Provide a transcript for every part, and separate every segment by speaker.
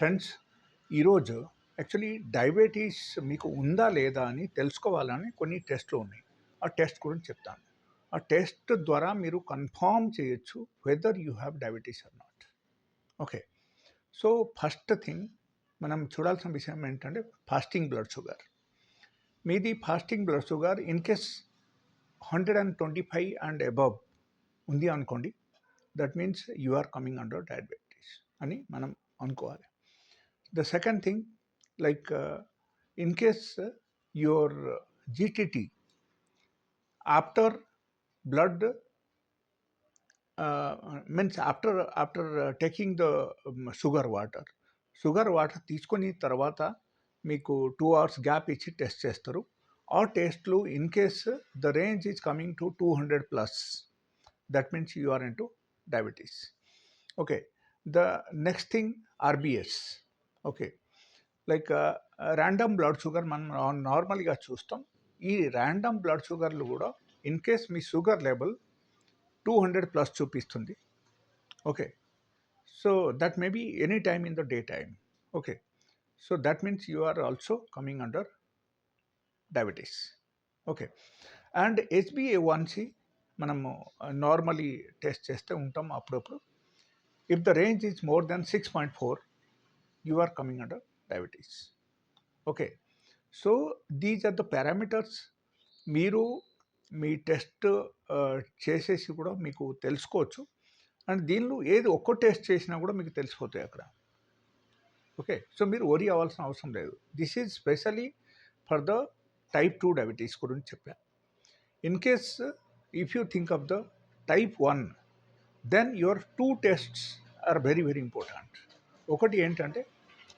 Speaker 1: Friends ఈరోజు actually diabetes మీకు ఉందా లేదా అని తెలుసుకోవాలని కొన్ని టెస్ట్లు ఉన్నాయి. ఆ టెస్ట్ గురించి చెప్తాను. ఆ టెస్ట్ ద్వారా మీరు కన్ఫామ్ చేయొచ్చు whether you have diabetes or not okay so first thing మనం చూడాల్సిన విషయం ఏంటంటే ఫాస్టింగ్ బ్లడ్ షుగర్ మీది fasting blood sugar in case hundred and twenty five and above ఉంది అనుకోండి. That means you are coming under diabetes అని మనం అనుకోవాలి. The second thing like in case your GTT after blood means after after taking the sugar water sugar water తీసుకొని తర్వాత మీకు two hours gap ఇచ్చి test చేస్తారు. ఆ టెస్ట్లు in case the range is coming to two hundred plus that means you are in to diabetes okay the next thing RBS okay. Like random blood sugar మనం నార్మల్గా చూస్తాం. ఈ random blood షుగర్లు కూడా in case me sugar level two hundred plus చూపిస్తుంది. Okay. So that may be any time in the day time. Okay. So that means you are also coming under diabetes. Okay. And HbA one C మనము normally test చేస్తే ఉంటాం అప్పుడప్పుడు. If the range is more then six point four you are coming under diabetes okay so these are the parameters మీరు మీ test చేసేసి కూడా మీకు తెలుసుకోవచ్చు. అండ్ దీనిలో ఏది ఒక్కో టెస్ట్ చేసినా కూడా మీకు తెలిసిపోతాయి అక్కడ. ఓకే సో మీరు వరి అవ్వాల్సిన అవసరం లేదు. This is specially for the type two diabetes గురించి చెప్పాను in case if you think of the type one then your two tests are very very important ఒకటి ఏంటంటే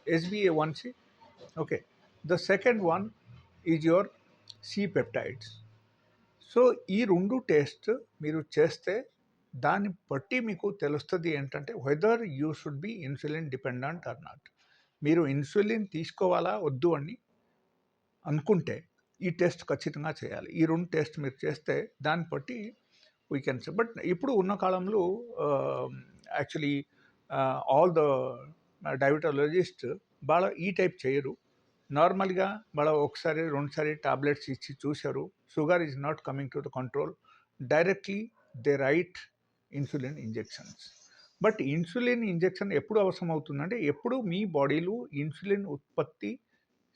Speaker 1: SBA one C okay the second one is your C peptides so ఈ రెండు test మీరు చేస్తే దాన్ని బట్టి మీకు తెలుస్తుంది ఏంటంటే whether you should be insulin dependent or not మీరు ఇన్సులిన్ తీసుకోవాలా వద్దు అని అనుకుంటే ఈ టెస్ట్ ఖచ్చితంగా చేయాలి. ఈ రెండు టెస్ట్ మీరు చేస్తే దాన్ని బట్టి వీ కెన్ బట్ ఇప్పుడు ఉన్న కాలంలో యాక్చువల్లీ ఆల్ ద డయాబెటాలజిస్ట్ బాగా ఈ టైప్ చేయరు. నార్మల్గా వాళ్ళ ఒకసారి రెండుసారి టాబ్లెట్స్ ఇచ్చి చూశారు. Sugar is not coming to the control. Directly they write insulin injections. But insulin injection ఎప్పుడు అవసరం అవుతుందంటే ఎప్పుడు మీ బాడీలో ఇన్సులిన్ ఉత్పత్తి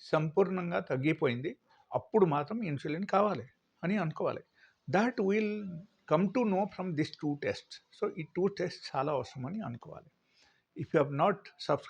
Speaker 1: సంపూర్ణంగా తగ్గిపోయింది అప్పుడు మాత్రం ఇన్సులిన్ కావాలి అని అనుకోవాలి. That will come to know from this two test so ఈ టూ టెస్ట్ చాలా అవసరం అని అనుకోవాలి. If you have not subscribe